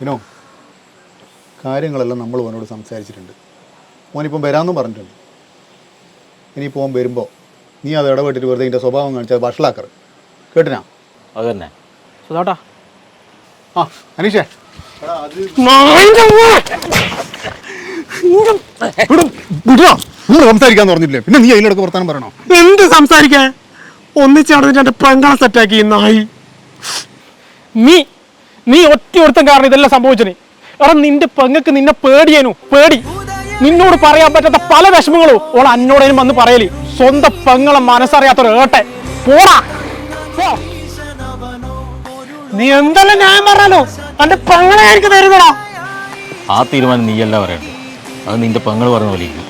വിനോ കാര്യങ്ങളെല്ലാം നമ്മൾ ഓനോട് സംസാരിച്ചിട്ടുണ്ട്. ഓനിപ്പം വരാമെന്നും പറഞ്ഞിട്ടുണ്ട്. ഇനി ഓൻ വരുമ്പോൾ നീ അത് ഇടപെട്ടിട്ട് വെറുതെ ഇതിന്റെ സ്വഭാവം കാണിച്ചാൽ വഷളാക്കറ് കേട്ടിനാ? അത് തന്നെ സുധാട്ടാ. ആ അനീഷേ. എടാ അത് വിടോ നമ്മൾ സംസാരിക്കാന്ന് പറഞ്ഞില്ലേ പിന്നെ നീ അതിലിടക്ക് വർത്താനം പറയണോ? എന്ത് സംസാരിക്കാൻ? ഒന്നിച്ച് നടന്നിട്ട് എന്റെ പെങ്ങളെ സെറ്റാക്കി നായി. നീ നീ ഒറ്റ ഒരുത്തം കാരണം ഇതെല്ലാം സംഭവിച്ചത് എടാ നിന്റെ പെങ്ങക്ക് നിന്നെ പേടിയേനു പേടി. നിന്നോട് പറയാൻ പറ്റാത്ത പല വിഷമങ്ങളും ഓൾ അന്നോടേനും വന്ന് പറയൽ. സ്വന്തം പെങ്ങളെ മനസ്സറിയാത്തൊരു ഏട്ടെ പോടാ. നീ എന്തെല്ലാം ഞാൻ പറഞ്ഞാലോ എന്റെ പെങ്ങളെ എനിക്ക് തരുന്നടാ. ആ തീരുമാനം നീയല്ല പറയണ്ടേ അത് നിന്റെ പെങ്ങൾ പറഞ്ഞ പോലെ ഇരിക്കും.